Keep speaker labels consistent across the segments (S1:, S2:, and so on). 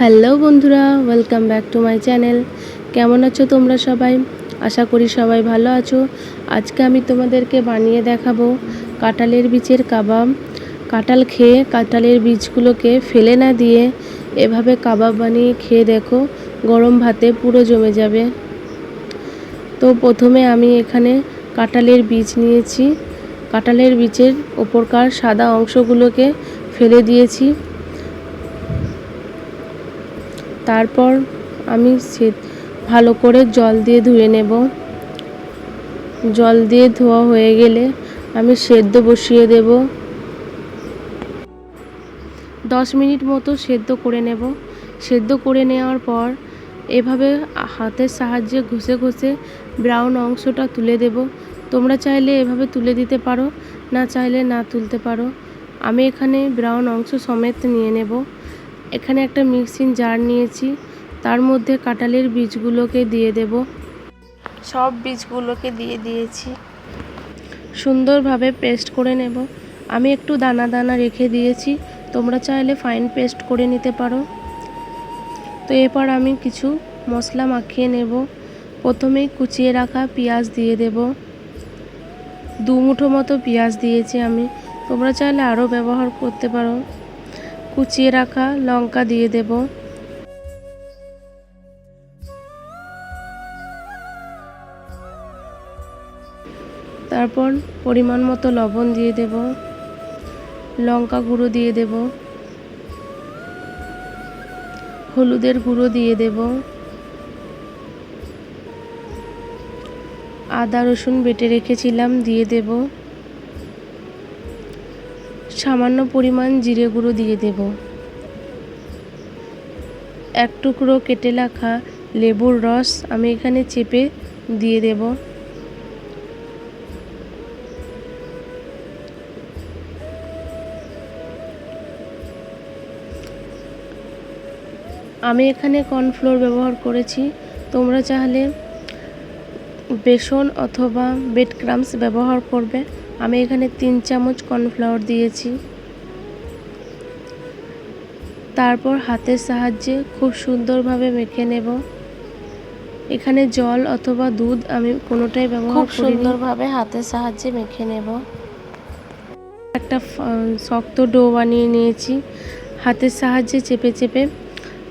S1: Hello বন্ধুরা welcome back to my channel কেমন আছো তোমরা সবাই? আশা করি সবাই ভালো আছো। আজকে আমি তোমাদেরকে বানিয়ে দেখাবো কাঁঠালের বীজের কাবাব। কাঁঠাল খেয়ে কাঁঠালের বীজগুলোকে ফেলে না দিয়ে এভাবে কাবাব বানিয়ে খেয়ে দেখো, গরম ভাতে পুরো জমে যাবে। তো প্রথমে আমি এখানে কাঁঠালের বীজ নিয়েছি। কাঁঠালের বীজের ওপরকার সাদা অংশগুলোকে ফেলে দিয়েছি। তারপর আমি সে ভালো করে জল দিয়ে ধুয়ে নেব। জল দিয়ে ধোয়া হয়ে গেলে আমি সেদ্ধ বসিয়ে দেব। দশ মিনিট মতো সেদ্ধ করে নেব। সেদ্ধ করে নেওয়ার পর এভাবে হাতের সাহায্যে ঘষে ঘষে ব্রাউন অংশটা তুলে দেব। তোমরা চাইলে এভাবে তুলে দিতে পারো, না চাইলে না তুলতে পারো। আমি এখানে ব্রাউন অংশ সমেত নিয়ে নেব। এখানে একটা মিক্সিং জার নিয়েছি। তার মধ্যে কাঁঠালের বীজগুলোকে দিয়ে দেব। সব বীজগুলোকে দিয়ে দিয়েছি। সুন্দরভাবে পেস্ট করে নেব। আমি একটু দানা দানা রেখে দিয়েছি। তোমরা চাইলে ফাইন পেস্ট করে নিতে পারো। তো এরপর আমি কিছু মশলা মাখিয়ে নেব। প্রথমেই কুচিয়ে রাখা পেঁয়াজ দিয়ে দেব। দু মুঠো মতো পেঁয়াজ দিয়েছি আমি। তোমরা চাইলে আরও ব্যবহার করতে পারো। কুচিয়ে রাখা লঙ্কা দিয়ে দেব। তারপর পরিমাণ মতো লবণ দিয়ে দেব। লঙ্কা গুঁড়ো দিয়ে দেব। হলুদের গুঁড়ো দিয়ে দেব। আদা রসুন বেটে রেখেছিলাম দিয়ে দেব। সামান্য পরিমাণ জিরে গুঁড়ো দিয়ে দেব। এক টুকরো কেটে রাখা লেবুর রস আমি এখানে চেপে দিয়ে দেব। আমি এখানে কর্নফ্লোর ব্যবহার করেছি। তোমরা চাইলে বেসন অথবা বেড ক্রামস ব্যবহার করবে। আমি এখানে তিন চামচ কর্নফ্লাওয়ার দিয়েছি। তারপর হাতের সাহায্যে খুব সুন্দরভাবে মেখে নেব। এখানে জল অথবা দুধ আমি কোনোটাই ব্যবহার
S2: খুব সুন্দরভাবে হাতের সাহায্যে মেখে নেব।
S1: একটা শক্ত ডো বানিয়ে নিয়েছি। হাতের সাহায্যে চেপে চেপে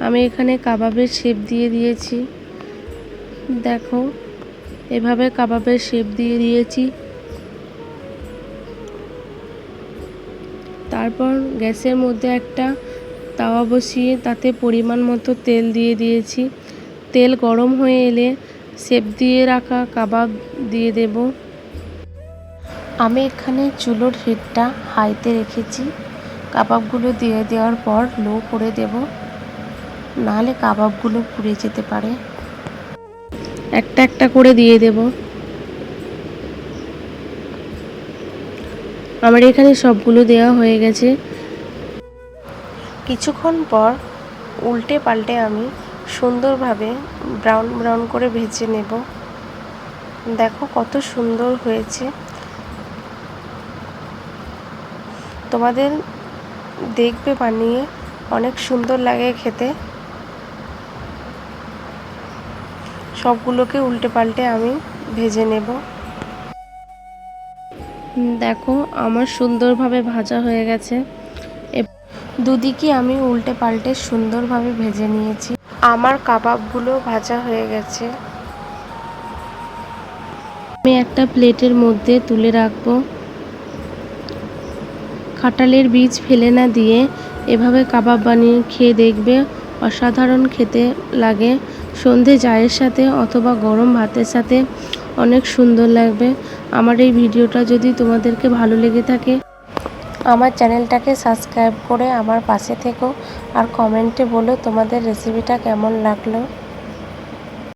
S1: আমি এখানে কাবাবের শেপ দিয়ে দিয়েছি। দেখো এভাবে কাবাবের শেপ দিয়ে দিয়েছি। তারপর গ্যাসের মধ্যে একটা তাওয়া বসিয়ে তাতে পরিমাণ মতো তেল দিয়ে দিয়েছি। তেল গরম হয়ে এলে সেপ দিয়ে রাখা কাবাব দিয়ে দেব।
S2: আমি এখানে চুলোর হিটটা হাইতে রেখেছি। কাবাবগুলো দিয়ে দেওয়ার পর লো করে দেব। নাহলে কাবাবগুলো পুড়ে যেতে পারে।
S1: একটা একটা করে দিয়ে দেব। আমার এখানে সবগুলো দেওয়া হয়ে গেছে।
S2: কিছুক্ষণ পর উল্টে পাল্টে আমি সুন্দরভাবে ব্রাউন ব্রাউন করে ভেজে নেব। দেখো কত সুন্দর হয়েছে। তোমাদের দেখবে বানিয়ে অনেক সুন্দর লাগে খেতে। সবগুলোকে উল্টে পাল্টে আমি ভেজে নেব।
S1: দেখো, আমার সুন্দরভাবে ভাজা হয়ে গেছে।
S2: দুদিকে আমি উল্টে পাল্টে সুন্দরভাবে ভেজে নিয়েছি। আমার কাবাবগুলো ভাজা হয়ে গেছে।
S1: আমি একটা প্লেটের মধ্যে তুলে রাখব। কাঁঠালের বীজ ফেলে না দিয়ে এভাবে কাবাব বানিয়ে খেয়ে দেখবে, অসাধারণ খেতে লাগে। সন্ধে চায়ের সাথে অথবা গরম ভাতের সাথে অনেক সুন্দর লাগবে। আমার এই ভিডিওটা যদি তোমাদেরকে ভালো লেগে থাকে,
S2: আমার চ্যানেলটাকে সাবস্ক্রাইব করে আমার পাশে থেকো আর কমেন্টে বলো তোমাদের রেসিপিটা কেমন লাগল।